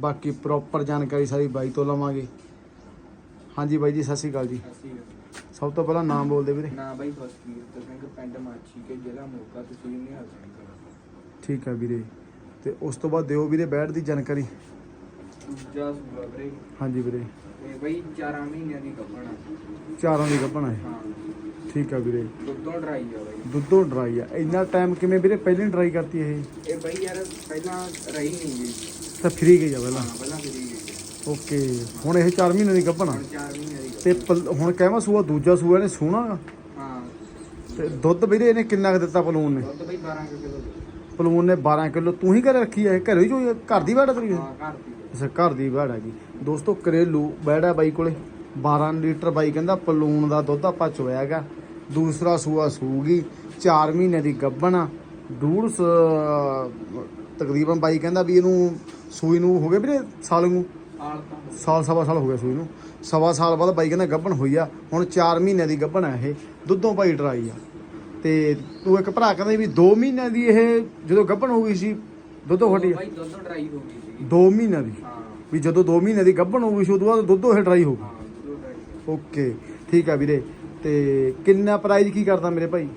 ਬਾਕੀ ਪ੍ਰੋਪਰ ਜਾਣਕਾਰੀ ਸਾਰੀ ਬਾਈ ਤੋਂ ਲਵਾਂਗੇ। ਹਾਂਜੀ ਬਾਈ ਜੀ ਸਤਿ ਸ਼੍ਰੀ ਅਕਾਲ ਜੀ। ਸਭ ਤੋਂ ਪਹਿਲਾਂ ਨਾਮ ਬੋਲਦੇ ਵੀਰੇ। ਨਾ ਬਾਈ ਹਸਪੀਰ ਸਿੰਘ ਪਿੰਡ ਮਾਛੀ ਕੇ ਜ਼ਿਲ੍ਹਾ ਮੋਗਾ ਤਹਿਸੀਲ ਨਿਹਾਲ ਸਿੰਘ ਠੀਕ ਹੈ ਵੀਰੇ। ਤੇ ਉਸ ਤੋਂ ਬਾਅਦ ਦਿਓ ਵੀਰੇ ਬੈਠ ਦੀ ਜਾਣਕਾਰੀ। ਦੂਜਾ ਸੂਆ ਵੀਰੇ। ਹਾਂਜੀ ਵੀਰੇ। ਤੇ ਬਾਈ 4 ਮਹੀਨਿਆਂ ਦੀ ਗੱਭਣਾ ਚਾਰਾਂ ਦੀ ਗੱਭਣਾ ਹੈ ਹਾਂ। ਠੀਕ ਹੈ ਵੀਰੇ। ਦੁੱਧੋਂ ਡਰਾਈ ਆ ਬਾਈ। ਦੁੱਧੋਂ ਡਰਾਈ ਆ। ਇੰਨਾ ਟਾਈਮ ਕਿਵੇਂ ਵੀਰੇ? ਪਹਿਲਾਂ ਡਰਾਈ ਕਰਤੀ ਇਹ। ਇਹ ਬਾਈ ਯਾਰ ਪਹਿਲਾਂ ਰਹੀ ਨਹੀਂ ਜੀ ਤਾਂ ਫਰੀ ਗਈ ਆ ਪਹਿਲਾਂ। ਹਾਂ ਪਹਿਲਾਂ ਫਰੀ ਗਈ ਓਕੇ ਹੁਣ ਇਹ 4 ਮਹੀਨੇ ਦੀ ਗੱਭਣਾ ਹੁਣ 4 ਮਹੀਨਿਆਂ ਦੀ ਤੇ ਪਲ- ਹੁਣ ਕਹਿਵਾ ਸੂਆ ਦੂਜਾ ਸੂਆ ਨੇ ਸੋਹਣਾ। ਹਾਂ। ਤੇ ਦੁੱਧ ਵੀਰੇ ਇਹਨੇ ਕਿੰਨਾ ਕੁ ਦਿੱਤਾ ਪਲੂਨ ਨੇ? ਦੁੱਧ ਬਾਈ 12 ਕਿਲੋ ਪਲੂਨ ਨੇ 12 ਕਿਲੋ। ਤੂੰ ਹੀ ਘਰੇ ਰੱਖੀ ਆ ਇਹ ਘਰੇ ਹੀ ਜੋ ਘਰ ਦੀ ਬਾੜਾ ਤੇਰੀ ਇਹ? ਹਾਂ ਘਰ ਦੀ। ਅੱਛਾ ਘਰ ਦੀ ਬਾੜ ਹੈਗੀ ਦੋਸਤੋ ਘਰੇਲੂ ਬੈੜਾ ਬਾਈ ਕੋਲੇ। 12 ਲੀਟਰ ਬਾਈ ਕਹਿੰਦਾ ਪਲੂਣ ਦਾ ਦੁੱਧ ਆਪਾਂ ਚੋਇਆ ਹੈਗਾ ਦੂਸਰਾ ਸੂਆ ਸੂਗੀ 4 ਮਹੀਨੇ ਦੀ ਗੱਭਣ ਡੂੜ ਤਕਰੀਬਨ ਬਾਈ ਕਹਿੰਦਾ ਵੀ ਇਹਨੂੰ ਸੂਈ ਨੂੰ ਹੋ ਗਏ ਵੀਰੇ ਸਾਲ ਨੂੰ ਸਾਲ ਸਵਾ ਸਾਲ ਹੋ ਗਿਆ ਸੂਈ ਨੂੰ। ਸਵਾ ਸਾਲ ਬਾਅਦ ਬਾਈ ਕਹਿੰਦਾ ਗੱਭਣ ਹੋਈ ਆ। ਹੁਣ 4 ਮਹੀਨੇ ਦੀ ਗੱਭਣ ਆ ਇਹ। ਦੁੱਧੋਂ ਭਾਈ ਡਰਾਈ ਆ। ਤੇ ਤੂੰ ਇੱਕ ਭਰਾ ਕਹਿੰਦਾ ਵੀ 2 ਮਹੀਨਿਆਂ ਦੀ ਇਹ ਜਦੋਂ ਗੱਭਣ ਹੋ ਗਈ ਸੀ ਦੁੱਧੋਂ ਫਟੀ ਬਾਈ ਦੁੱਧੋਂ ਡਰਾਈ ਹੋ ਗਈ ਸੀ 2 ਮਹੀਨਿਆਂ ਦੀ। ਵੀ ਜਦੋਂ 2 ਮਹੀਨੇ ਦੀ ਗੱਭਣ ਹੋ ਗਈ ਸੀ ਉਦੋਂ ਬਾਅਦ ਦੁੱਧ ਉਹ ਡਰਾਈ ਹੋ ਗਈ। ਓਕੇ ਠੀਕ ਆ ਵੀਰੇ। ਤੇ ਕਿੰਨਾ ਪ੍ਰਾਈਜ਼ ਕੀ ਕਰਦਾ ਮੇਰੇ ਭਾਈ?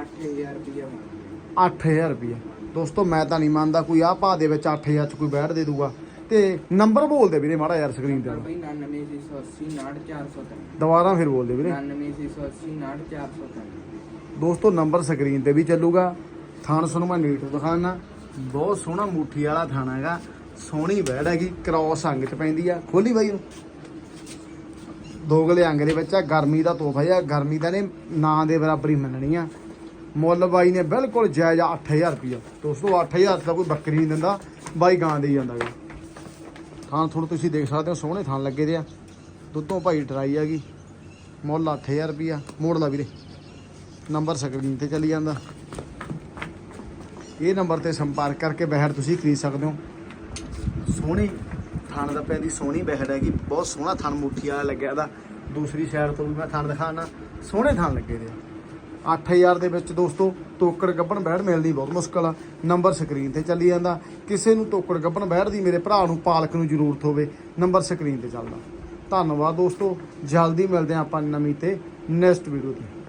8000 ਰੁਪਇਆ ਮੰਗਦੇ 8000 ਰੁਪਏ ਦੋਸਤੋ ਮੈਂ ਤਾਂ ਨਹੀਂ ਮੰਨਦਾ ਕੋਈ ਆਹ ਭਾਅ ਦੇ ਵਿੱਚ 8000 ਚ ਕੋਈ ਬੈਠ ਦੇ ਦੂਗਾ। ਤੇ ਨੰਬਰ ਬੋਲ ਦੇ ਵੀਰੇ ਮਾੜਾ ਯਾਰ ਸਕਰੀਨ ਤੇ ਬਾਈ 99680 69403 ਦੁਬਾਰਾ ਫਿਰ ਬੋਲ ਦੇ ਵੀਰੇ। 99680 69403 ਦੋਸਤੋ ਨੰਬਰ ਸਕਰੀਨ ਤੇ ਵੀ ਚੱਲੂਗਾ। ਥਾਣ ਤੁਹਾਨੂੰ ਮੈਂ ਨੀਟ ਦਿਖਾਣਾ ਬਹੁਤ ਸੋਹਣਾ ਮੁੱਠੀ ਵਾਲਾ ਥਾਣਾ ਹੈਗਾ। ਸੋਹਣੀ ਬੈੜ ਹੈਗੀ ਕ੍ਰੋਸ ਅੰਗ ਚ ਪੈਂਦੀ ਆ। ਖੋਲੀ ਬਾਈ ਨੂੰ ਦੋਗਲੇ ਅੰਗ ਦੇ ਵਿੱਚ ਆ ਗਰਮੀ ਦਾ ਤੋਹਫਾ ਆ ਗਰਮੀ ਦਾ ਨੇ ਨਾਂ ਦੇ ਬਰਾਬਰ ਹੀ ਮੰਨਣੀ ਆ। ਮੁੱਲ ਬਾਈ ਨੇ ਬਿਲਕੁਲ ਜਾਇਜ਼ ਆ 8000 ਰੁਪਇਆ ਦੋਸਤੋ 8000 ਦਾ ਕੋਈ ਬੱਕਰੀ ਨਹੀਂ ਦਿੰਦਾ, ਬਾਈ ਗਾਂ ਦੇ ਹੀ ਜਾਂਦਾ ਗਾ। ਥਾਂ ਥੋੜਾ ਤੁਸੀਂ ਦੇਖ ਸਕਦੇ ਹੋ, ਸੋਹਣੇ ਥਾਂ ਲੱਗੇ ਦੇ ਆ। ਦੁੱਧੋਂ ਭਾਈ ਟਰਾਈ ਹੈਗੀ ਮੁੱਲ 8000 ਰੁਪਇਆ ਮੋੜ ਲਾ ਵੀਰੇ। ਨੰਬਰ ਸਕਰੀਨ ਤੇ ਚੱਲੀ ਜਾਂਦਾ। ਇਹ ਨੰਬਰ ਤੇ ਸੰਪਰਕ ਕਰਕੇ ਬਹਿਰ ਤੁਸੀਂ ਖਰੀਦ ਸਕਦੇ ਹੋ। ਸੋਹਣੀ ਥਾਣ ਦਾ ਪੈਂਦੀ ਸੋਹਣੀ ਬਹਿੜ ਹੈਗੀ। ਬਹੁਤ ਸੋਹਣਾ ਥਣ ਮੁੱਠੀ ਵਾਲਾ ਲੱਗਿਆ ਇਹਦਾ। ਦੂਸਰੀ ਸਾਈਡ ਤੋਂ ਵੀ ਮੈਂ ਥਣ ਦਿਖਾਣਾ ਸੋਹਣੇ ਥਣ ਲੱਗੇ ਦੇ ਆ। 8000 ਦੇ ਵਿੱਚ ਦੋਸਤੋ, ਤੋਕੜ ਗੱਬਣ ਬਹਿੜ ਮਿਲਦੀ ਬਹੁਤ ਮੁਸ਼ਕਲ ਆ। ਨੰਬਰ ਸਕਰੀਨ ਤੇ ਚੱਲੀ ਜਾਂਦਾ। ਕਿਸੇ ਨੂੰ ਤੋਕੜ ਗੱਬਣ ਬਹਿੜ ਦੀ, ਮੇਰੇ ਭਰਾ ਨੂੰ ਪਾਲਕ ਨੂੰ ਜ਼ਰੂਰਤ ਹੋਵੇ, ਨੰਬਰ ਸਕਰੀਨ ਤੇ ਚੱਲਦਾ। ਧੰਨਵਾਦ ਦੋਸਤੋ, ਜਲਦੀ ਮਿਲਦੇ ਹਾਂ ਆਪਾਂ ਨਵੀਂ ਤੇ ਨੈਕਸਟ ਵੀਡੀਓ ਤੇ।